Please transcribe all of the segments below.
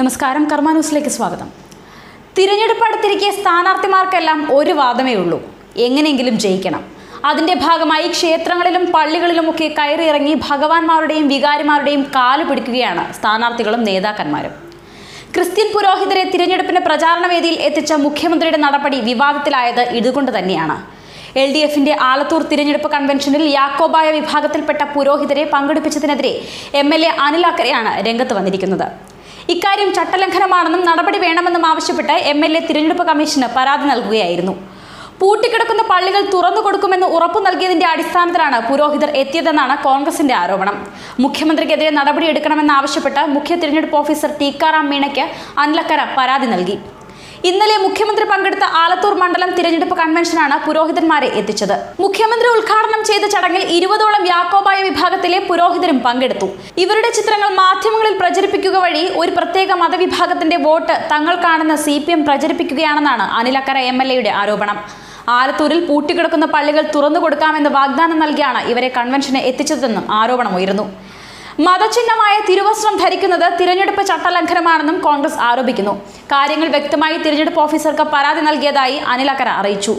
നമസ്കാരം കർമ്മ ന്യൂസിലേക്ക് സ്വാഗതം. തിരഞ്ഞെടുപ്പ് അടുത്തിരിക്കെ സ്ഥാനാർത്ഥിമാർക്കെല്ലാം ഒരു വാദമേ ഉള്ളൂ. എങ്ങനെയെങ്കിലും ജയിക്കണം. അതിന്റെ ഭാഗമായി ക്ഷേത്രങ്ങളിലും പള്ളികളിലുമൊക്കെ കയറിയിറങ്ങി ഭഗവാന്മാരുടെയും വികാരിമാരുടെയും കാൽ പിടിക്കുകയാണ് സ്ഥാനാർത്ഥികളും നേതാക്കന്മാരും. ക്രിസ്ത്യൻ പുരോഹിതരെ തിരഞ്ഞെടുപ്പിന് പ്രചാരണ വേദിയിൽ എത്തിച്ച മുഖ്യമന്ത്രിയുടെ നടപടി വിവാദത്തിലായത് ഇതുകൊണ്ട് തന്നെയാണ്. എൽ ഡി എഫിന്റെ ആലത്തൂർ തിരഞ്ഞെടുപ്പ് കൺവെൻഷനിൽ യാക്കോബായ വിഭാഗത്തിൽപ്പെട്ട പുരോഹിതരെ പങ്കെടുപ്പിച്ചതിനെതിരെ എം എൽ എ അനിൽ അക്കരെയാണ് രംഗത്ത് വന്നിരിക്കുന്നത്. ഇക്കാര്യം ചട്ടലംഘനമാണെന്നും നടപടി വേണമെന്നും ആവശ്യപ്പെട്ട് എം എൽ എ തിരഞ്ഞെടുപ്പ് കമ്മീഷന് പരാതി നൽകുകയായിരുന്നു. പൂട്ടിക്കിടക്കുന്ന പള്ളികൾ തുറന്നു കൊടുക്കുമെന്ന് ഉറപ്പു നൽകിയതിന്റെ അടിസ്ഥാനത്തിലാണ് പുരോഹിതർ എത്തിയതെന്നാണ് കോൺഗ്രസിന്റെ ആരോപണം. മുഖ്യമന്ത്രിക്കെതിരെ നടപടിയെടുക്കണമെന്നാവശ്യപ്പെട്ട് മുഖ്യ തിരഞ്ഞെടുപ്പ് ഓഫീസർ ടീക്കാറാം മീണയ്ക്ക് അൻലക്കര പരാതി നൽകി. ഇന്നലെ മുഖ്യമന്ത്രി പങ്കെടുത്ത ആലത്തൂർ മണ്ഡലം തിരഞ്ഞെടുപ്പ് കൺവെൻഷനാണ് പുരോഹിതന്മാരെ എത്തിച്ചത്. മുഖ്യമന്ത്രി ഉദ്ഘാടനം ചെയ്ത ചടങ്ങിൽ ഇരുപതോളം യാക്കോബായ വിഭാഗത്തിലെ പുരോഹിതരും പങ്കെടുത്തു. ഇവരുടെ ചിത്രങ്ങൾ മാധ്യമങ്ങളിൽ പ്രചരിപ്പിക്കുക വഴി ഒരു പ്രത്യേക മതവിഭാഗത്തിന്റെ വോട്ട് തങ്ങൾക്കാണെന്ന് സി പി എം പ്രചരിപ്പിക്കുകയാണെന്നാണ് അനിലക്കര എം എൽ എയുടെ ആരോപണം. ആലത്തൂരിൽ പൂട്ടിക്കിടക്കുന്ന പള്ളികൾ തുറന്നു കൊടുക്കാമെന്ന് വാഗ്ദാനം നൽകിയാണ് ഇവരെ കൺവെൻഷന് എത്തിച്ചതെന്നും ആരോപണമുയർന്നു. മതചിഹ്നമായ തിരുവസ്ത്രം ധരിക്കുന്നത് തിരഞ്ഞെടുപ്പ് ചട്ടലംഘനമാണെന്നും കോൺഗ്രസ് ആരോപിക്കുന്നു. കാര്യങ്ങൾ വ്യക്തമായി തിരഞ്ഞെടുപ്പ് ഓഫീസർക്ക് പരാതി നൽകിയതായി അനിലക്കര അറിയിച്ചു.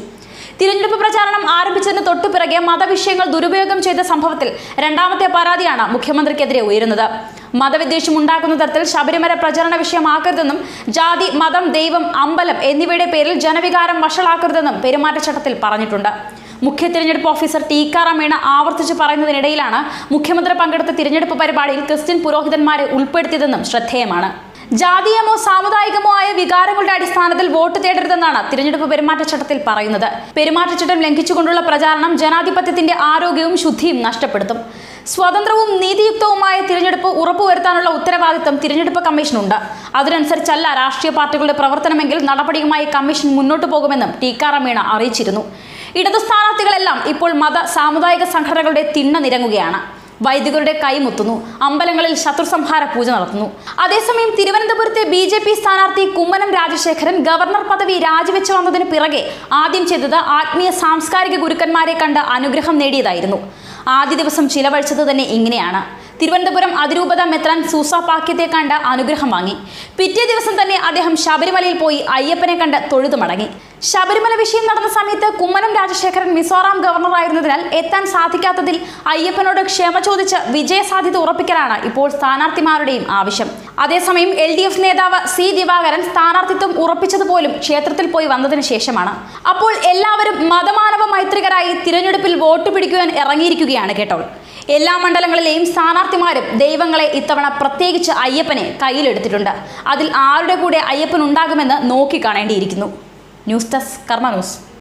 തിരഞ്ഞെടുപ്പ് പ്രചാരണം ആരംഭിച്ചതിന് തൊട്ടുപിറകെ മതവിഷയങ്ങൾ ദുരുപയോഗം ചെയ്ത സംഭവത്തിൽ രണ്ടാമത്തെ പരാതിയാണ് മുഖ്യമന്ത്രിക്കെതിരെ ഉയരുന്നത്. മതവിദ്വേഷം ഉണ്ടാക്കുന്ന തരത്തിൽ ശബരിമല പ്രചരണ വിഷയമാക്കരുതെന്നും ജാതി മതം ദൈവം അമ്പലം എന്നിവയുടെ പേരിൽ ജനവികാരം വഷളാക്കരുതെന്നും പെരുമാറ്റച്ചട്ടത്തിൽ പറഞ്ഞിട്ടുണ്ട്. മുഖ്യ തിരഞ്ഞെടുപ്പ് ഓഫീസർ ടീക്കാറാം മീണ ആവർത്തിച്ച് പറയുന്നതിനിടയിലാണ് മുഖ്യമന്ത്രി പങ്കെടുത്ത തിരഞ്ഞെടുപ്പ് പരിപാടിയിൽ ക്രിസ്ത്യൻ പുരോഹിതന്മാരെ ഉൾപ്പെടുത്തിയതെന്നും ശ്രദ്ധേയമാണ്. ജാതീയമോ സാമുദായികമോ ആയ വികാരങ്ങളുടെ അടിസ്ഥാനത്തിൽ വോട്ട് തേടരുതെന്നാണ് തിരഞ്ഞെടുപ്പ് പെരുമാറ്റച്ചട്ടത്തിൽ പറയുന്നത്. പെരുമാറ്റച്ചട്ടം ലംഘിച്ചുകൊണ്ടുള്ള പ്രചാരണം ജനാധിപത്യത്തിന്റെ ആരോഗ്യവും ശുദ്ധിയും നഷ്ടപ്പെടുത്തും. സ്വതന്ത്രവും നീതിയുക്തവുമായ തിരഞ്ഞെടുപ്പ് ഉറപ്പുവരുത്താനുള്ള ഉത്തരവാദിത്തം തിരഞ്ഞെടുപ്പ് കമ്മീഷനുണ്ട്. അതിനനുസരിച്ചല്ല രാഷ്ട്രീയ പാർട്ടികളുടെ പ്രവർത്തനമെങ്കിൽ നടപടിയുമായി കമ്മീഷൻ മുന്നോട്ടു പോകുമെന്നും ടീക്കാറാം മീണ അറിയിച്ചിരുന്നു. ഇടതു സ്ഥാനാർത്ഥികളെല്ലാം ഇപ്പോൾ മത സാമുദായിക സംഘടനകളുടെ തിണ്ണ നിരങ്ങുകയാണ്. വൈദികരുടെ കൈമുത്തുന്നു അമ്പലങ്ങളിൽ ശത്രുസംഹാര പൂജ നടത്തുന്നു. അതേസമയം തിരുവനന്തപുരത്തെ ബി ജെ പി സ്ഥാനാർത്ഥി കുമ്മനം രാജശേഖരൻ ഗവർണർ പദവി രാജിവെച്ചു വന്നതിന് പിറകെ ആദ്യം ചെയ്തത് ആത്മീയ സാംസ്കാരിക ഗുരുക്കന്മാരെ കണ്ട് അനുഗ്രഹം നേടിയതായിരുന്നു. ആദ്യ ദിവസം ചിലവഴിച്ചത് തന്നെ ഇങ്ങനെയാണ്. തിരുവനന്തപുരം അതിരൂപത മെത്രാൻ സൂസ പാക്യത്തെ കണ്ട് അനുഗ്രഹം വാങ്ങി. പിറ്റേ ദിവസം തന്നെ അദ്ദേഹം ശബരിമലയിൽ പോയി അയ്യപ്പനെ കണ്ട് തൊഴുതു മടങ്ങി. ശബരിമല വിഷയം നടന്ന സമയത്ത് കുമ്മനം രാജശേഖരൻ മിസോറാം ഗവർണറായിരുന്നതിനാൽ എത്താൻ സാധിക്കാത്തതിൽ അയ്യപ്പനോട് ക്ഷമ ചോദിച്ച് വിജയസാധ്യത ഉറപ്പിക്കലാണ് ഇപ്പോൾ സ്ഥാനാർത്ഥിമാരുടെയും ആവശ്യം. അതേസമയം എൽ ഡി എഫ് നേതാവ് സി ദിവാകരൻ സ്ഥാനാർത്ഥിത്വം ഉറപ്പിച്ചതുപോലും ക്ഷേത്രത്തിൽ പോയി വന്നതിന് ശേഷമാണ്. അപ്പോൾ എല്ലാവരും മതമാനവ മൈത്രികരായി തിരഞ്ഞെടുപ്പിൽ വോട്ട് പിടിക്കുവാൻ ഇറങ്ങിയിരിക്കുകയാണ് കേട്ടോ എല്ലാ മണ്ഡലങ്ങളിലെയും സ്ഥാനാർത്ഥിമാരും ദൈവങ്ങളെ ഇത്തവണ പ്രത്യേകിച്ച് അയ്യപ്പനെ കയ്യിലെടുത്തിട്ടുണ്ട്. അതിൽ ആരുടെ കൂടെ അയ്യപ്പൻ ഉണ്ടാകുമെന്ന് നോക്കിക്കാണേണ്ടിയിരിക്കുന്നു ന്യൂസ് ഡെസ്ക് കർമ്മ ന്യൂസ്